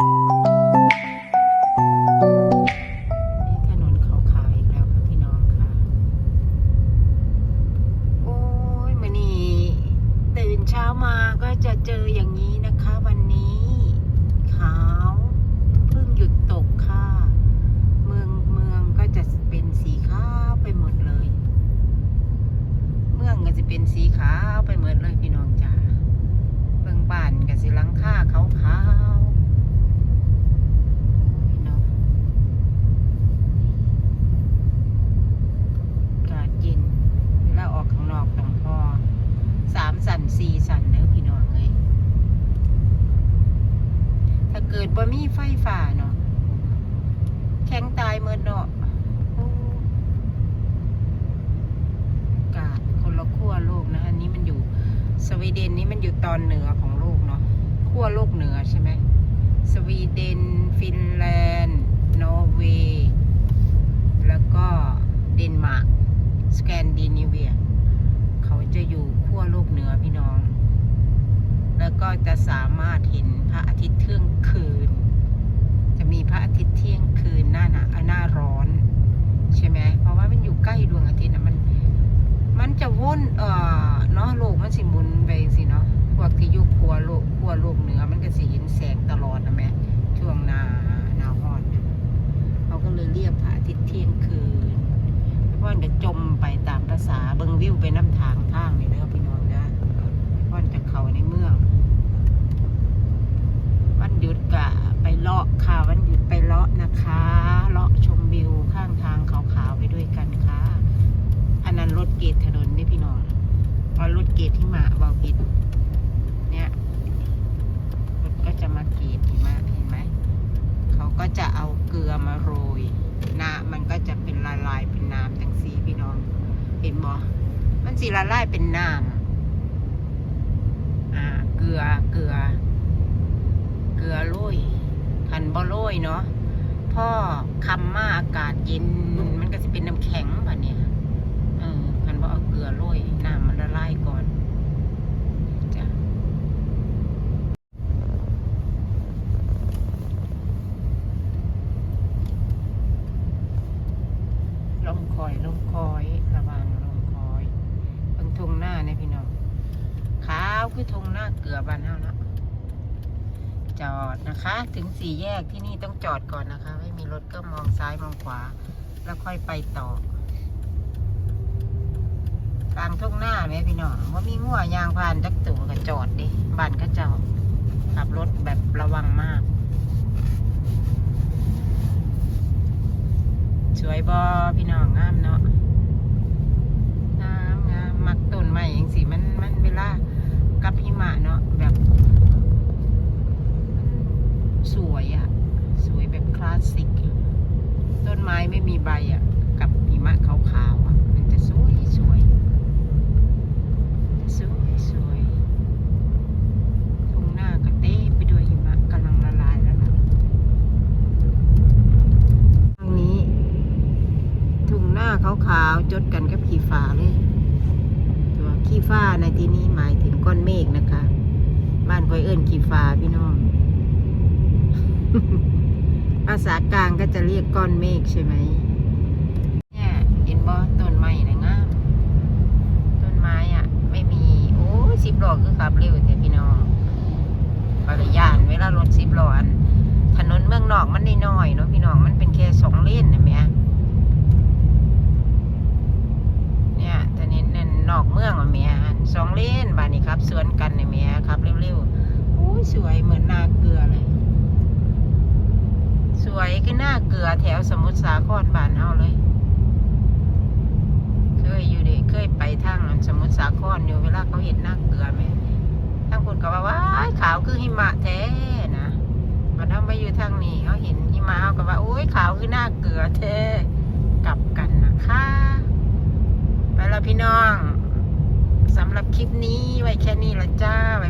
เช้ามาก็จะเจออย่างนี้นะคะวันนี้ขาวเพิ่งหยุดตกค่ะเมืองเมืองก็จะเป็นสีขาวไปหมดเลยเมืองก็จะเป็นสีขาวไปหมดเลยพี่น้องจ้าเบิ่งบ้านก็สิลังคาขาวขาวๆโอ้ยเนาะอากาศเย็นเวลาออกข้างนอกต้องพอสามสันสี่สันเด้อพี่น้องเลย ถ้า เกิดบ่มีไฟฟ้าเนาะแข็งตายเมื่อเนาะกาศคนละขั้วโลกนะอันนี้มันอยู่สวีเดนนี่มันอยู่ตอนเหนือของโลกเนาะขั้วโลกเหนือใช่ไหมสวีเดน ฟินแลนด์นอร์เวย์แล้วก็เดนมาร์กสแกนดิเนเวีย เขาจะอยู่ขั้วโลกเหนือพี่น้อง แล้วก็จะสามารถเห็นพระอาทิตย์เที่ยงคืน จะมีพระอาทิตย์เที่ยงคืนหน้าหนาหน้าร้อน ใช่ไหมเพราะว่ามันอยู่ใกล้ดวงอาทิตย์นะมัน มันจะวนเอ่อเนาะโลกมันสิหมุนไปสิเนาะพวกที่อยู่ขั้วโลกขั้วโลกเหนือมันก็สิเห็นแสงตลอดนะแม่ ช่วงหนาหนาร้อนเขาก็เลยเรียกพระอาทิตย์เที่ยงคืน พ่อนจะจมไปตามภาษาเบิงวิวไปน้ำทางทางนี่เด้อพี่น้องเด้อพ่อนจะเข้าในเมือง วันหยุดกะไปเลาะค่ะวันหยุดไปเลาะนะคะเลาะชมวิวข้างทางขาวๆไปด้วยกันค่ะ อันนั้นรถเกตถนนนี่พี่น้องว่ารถเกตที่มาเบาผิด เนี่ยรถก็จะมาเกตหิมะเห็นไหม เขาก็ จะเอาเกลือมาโรยน้ำมันก็จะเป็นละลายเป็นน้ำทั้งสีพี่น้อง เห็นบ่มันสีละลายเป็นน้ำอ่าเกลือเกลือ เกลือโรยคันบ่โรยเนาะพ่อคำมาอากาศเย็นมันก็จะเป็นน้ำแข็งป่ะเนี่ยเออคันบ่เอาเกลือโรยน้ำมันละลายก่อนจ้ะ ลมคอยลมคอยระวังลมคอยเบิ่งทงหน้าเนี่ยพี่น้องขาวคือทงหน้าเกลือบ้านเฮานะจอดนะคะ ถึงสี่แยกที่นี่ต้องจอดก่อนนะคะ ไม่มีรถก็มองซ้ายมองขวา แล้วค่อยไปต่อกลางทุ่งหน้าไหมพี่น้องว่ามีงัวยางผ่านจักตัวก็จอดดิบ้านก็เจ้าขับรถแบบระวังมาก ส วยบอพี่น้องงามเนาะงามงามมักต้นใหม่อย่างสิมันมันเวลากับหิมะเนาะแบบ สวยอะสวยแบบคลาสสิก ต้นไม้ไม่มีใบอะกับหิมะขาวๆอะมันจะสวยสวยสวยสวยทุ่งหน้าก็เต้ไปด้วยหิมะกำลังละลายแล้วล่ะทางนี้ ทุ่งหน้าขาวๆ จดกันกับขี้ฟ้าเลย ตัวขี้ฟ้าในที่นี้หมายถึงก้อนเมฆนะคะ บ้านคอยเอิ้นขี้ฟ้าพี่น้อง ภาษากลางก็จะเรียกก้อนเมฆใช่ไหมเนี่ยเห็นบ่ต้นไม้นะงามต้นไม้อะ ไม่มี โอ้สิบล้อคือขับเร็วแต่พี่น้องปริยานเวลารถสิบล้ออันถนนเมืองนอกมันน้อยๆเนาะพี่น้องมันเป็นแค่สองเลนนะแม่ เนี่ยตอนนี้นั่นนอกเมืองอะเมียสองเลนบ้านนี้ครับ สวนกันเนี่ยเมียครับเร็วๆอุ้ยสวยเหมือนนาเกลือเลย สวยือหน้าเกือแถวสมุทรสาครบ้านเฮาเลย เคยอยู่ดิเคยไปทางสมุทรสาครอยู่เวลาเขาเห็นหน้าเกลือไหมทางคนก็ว่าว้ายขาวคือหิมะแท้นะมันทำไปอยู่ทางนี้เขาเห็นหิมะเขาก็ว่าโอ้ยขาวคือหน้าเกลือแท้กลับกันนะคะไปแล้วพี่น้องสำหรับคลิปนี้ไว้แค่นี้ละจ้าไว้